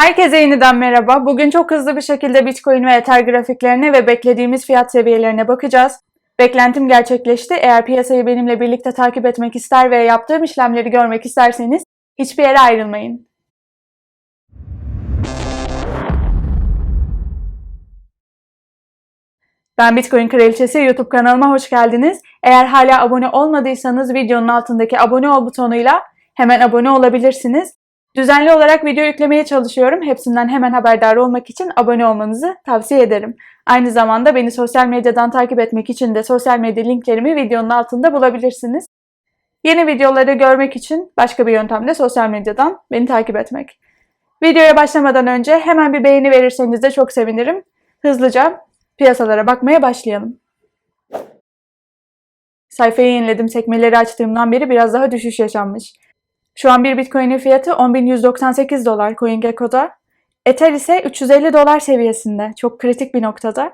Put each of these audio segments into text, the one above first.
Herkese yeniden merhaba. Bugün çok hızlı bir şekilde Bitcoin ve Ether grafiklerine ve beklediğimiz fiyat seviyelerine bakacağız. Beklentim gerçekleşti. Eğer piyasayı benimle birlikte takip etmek ister ve yaptığım işlemleri görmek isterseniz hiçbir yere ayrılmayın. Ben Bitcoin Kraliçesi YouTube kanalıma hoş geldiniz. Eğer hala abone olmadıysanız videonun altındaki abone ol butonuyla hemen abone olabilirsiniz. Düzenli olarak video yüklemeye çalışıyorum. Hepsinden hemen haberdar olmak için abone olmanızı tavsiye ederim. Aynı zamanda beni sosyal medyadan takip etmek için de sosyal medya linklerimi videonun altında bulabilirsiniz. Yeni videoları görmek için başka bir yöntem de sosyal medyadan beni takip etmek. Videoya başlamadan önce hemen bir beğeni verirseniz de çok sevinirim. Hızlıca piyasalara bakmaya başlayalım. Sayfayı yeniledim. Sekmeleri açtığımdan beri biraz daha düşüş yaşanmış. Şu an bir Bitcoin'in fiyatı 10.198 dolar CoinGecko'da. Ether ise 350 dolar seviyesinde. Çok kritik bir noktada.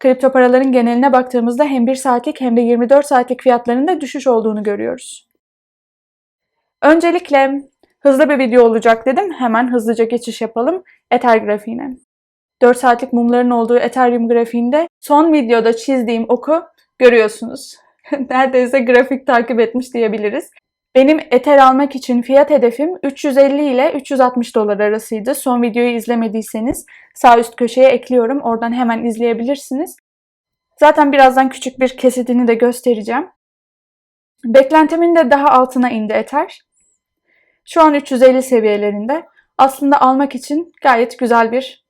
Kripto paraların geneline baktığımızda hem 1 saatlik hem de 24 saatlik fiyatlarında düşüş olduğunu görüyoruz. Öncelikle hızlı bir video olacak dedim. Hemen hızlıca geçiş yapalım Ether grafiğine. 4 saatlik mumların olduğu Ethereum grafiğinde son videoda çizdiğim oku görüyorsunuz. Neredeyse grafik takip etmiş diyebiliriz. Benim Ether almak için fiyat hedefim 350 ile 360 dolar arasıydı. Son videoyu izlemediyseniz sağ üst köşeye ekliyorum. Oradan hemen izleyebilirsiniz. Zaten birazdan küçük bir kesitini de göstereceğim. Beklentimin de daha altına indi Ether. Şu an 350 seviyelerinde. Aslında almak için gayet güzel bir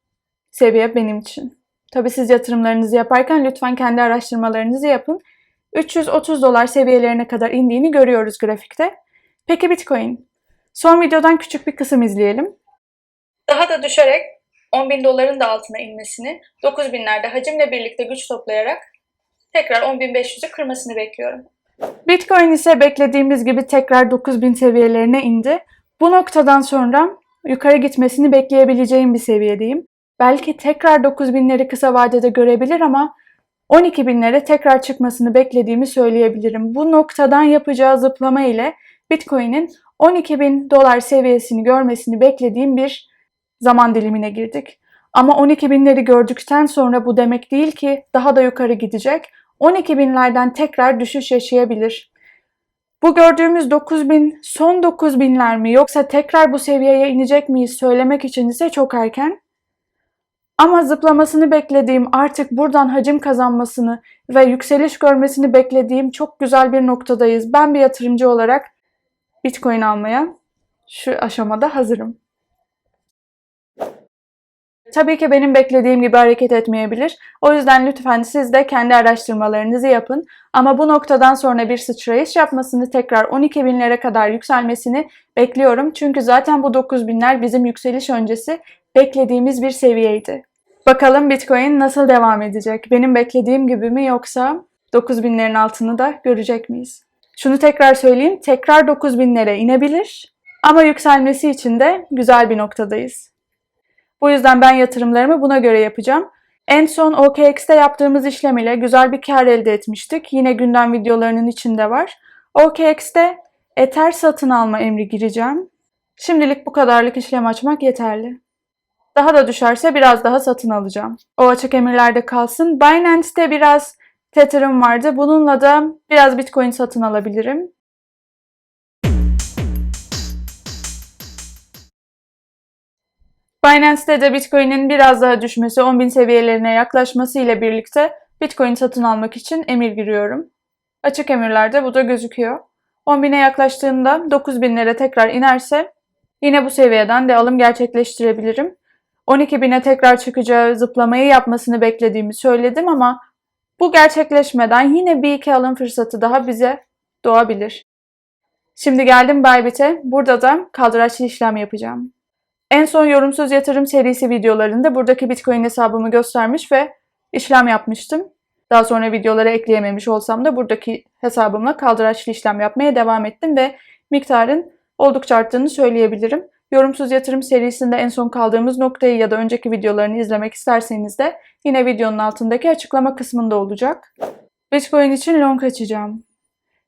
seviye benim için. Tabi siz yatırımlarınızı yaparken lütfen kendi araştırmalarınızı yapın. 330 dolar seviyelerine kadar indiğini görüyoruz grafikte. Peki Bitcoin? Son videodan küçük bir kısım izleyelim. Daha da düşerek 10 bin doların da altına inmesini, 9 binlerde hacimle birlikte güç toplayarak tekrar 10.500'ü kırmasını bekliyorum. Bitcoin ise beklediğimiz gibi tekrar 9000 seviyelerine indi. Bu noktadan sonra yukarı gitmesini bekleyebileceğim bir seviyedeyim. Belki tekrar 9000'leri kısa vadede görebilir ama 12 binlere tekrar çıkmasını beklediğimi söyleyebilirim. Bu noktadan yapacağı zıplama ile Bitcoin'in 12 bin dolar seviyesini görmesini beklediğim bir zaman dilimine girdik. Ama 12 binleri gördükten sonra bu demek değil ki daha da yukarı gidecek. 12 binlerden tekrar düşüş yaşayabilir. Bu gördüğümüz 9 bin son 9 binler mi yoksa tekrar bu seviyeye inecek miyiz söylemek için ise çok erken. Ama zıplamasını beklediğim, artık buradan hacim kazanmasını ve yükseliş görmesini beklediğim çok güzel bir noktadayız. Ben bir yatırımcı olarak Bitcoin almaya şu aşamada hazırım. Tabii ki benim beklediğim gibi hareket etmeyebilir. O yüzden lütfen siz de kendi araştırmalarınızı yapın. Ama bu noktadan sonra bir sıçrayış yapmasını tekrar 12 binlere kadar yükselmesini bekliyorum. Çünkü zaten bu 9 binler bizim yükseliş öncesi beklediğimiz bir seviyeydi. Bakalım Bitcoin nasıl devam edecek? Benim beklediğim gibi mi yoksa 9000'lerin altını da görecek miyiz? Şunu tekrar söyleyeyim. Tekrar 9000'lere inebilir ama yükselmesi için de güzel bir noktadayız. Bu yüzden ben yatırımlarımı buna göre yapacağım. En son OKX'te yaptığımız işlem ile güzel bir kar elde etmiştik. Yine gündem videolarının içinde var. OKX'te Ether satın alma emri gireceğim. Şimdilik bu kadarlık işlem açmak yeterli. Daha da düşerse biraz daha satın alacağım. O açık emirlerde kalsın. Binance'te biraz Tether'ım vardı. Bununla da biraz Bitcoin satın alabilirim. Binance'te de Bitcoin'in biraz daha düşmesi, 10.000 seviyelerine yaklaşması ile birlikte Bitcoin satın almak için emir giriyorum. Açık emirlerde bu da gözüküyor. 10.000'e yaklaştığında 9.000'lere tekrar inerse yine bu seviyeden de alım gerçekleştirebilirim. 12.000'e tekrar çıkacağı zıplamayı yapmasını beklediğimi söyledim ama bu gerçekleşmeden yine bir iki alım fırsatı daha bize doğabilir. Şimdi geldim Bybit'e. Burada da kaldıraçlı işlem yapacağım. En son yorumsuz yatırım serisi videolarında buradaki Bitcoin hesabımı göstermiş ve işlem yapmıştım. Daha sonra videolara ekleyememiş olsam da buradaki hesabımla kaldıraçlı işlem yapmaya devam ettim ve miktarın oldukça arttığını söyleyebilirim. Yorumsuz yatırım serisinde en son kaldığımız noktayı ya da önceki videolarını izlemek isterseniz de yine videonun altındaki açıklama kısmında olacak. Bitcoin için long açacağım.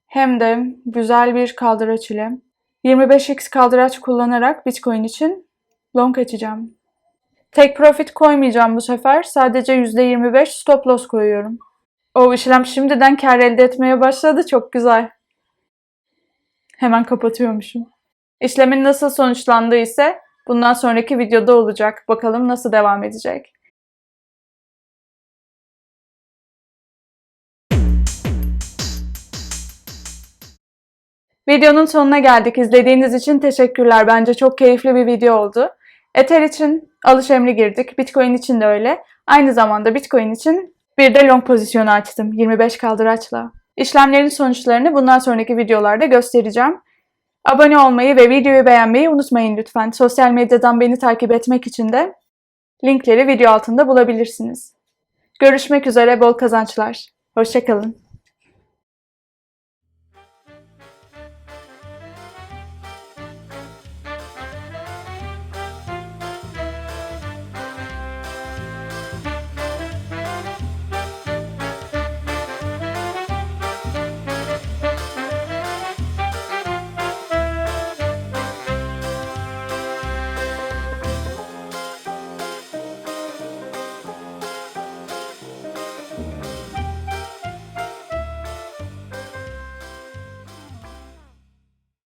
Hem de güzel bir kaldıraç ile 25x kaldıraç kullanarak Bitcoin için Long açacağım. Take profit koymayacağım bu sefer. Sadece %25 stop loss koyuyorum. O işlem şimdiden kar elde etmeye başladı. Çok güzel. Hemen kapatıyormuşum. İşlemin nasıl sonuçlandığı ise bundan sonraki videoda olacak. Bakalım nasıl devam edecek. Videonun sonuna geldik. İzlediğiniz için teşekkürler. Bence çok keyifli bir video oldu. Ether için alış emri girdik. Bitcoin için de öyle. Aynı zamanda Bitcoin için bir de long pozisyonu açtım. 25 kaldıraçla. İşlemlerin sonuçlarını bundan sonraki videolarda göstereceğim. Abone olmayı ve videoyu beğenmeyi unutmayın lütfen. Sosyal medyadan beni takip etmek için de linkleri video altında bulabilirsiniz. Görüşmek üzere bol kazançlar. Hoşçakalın.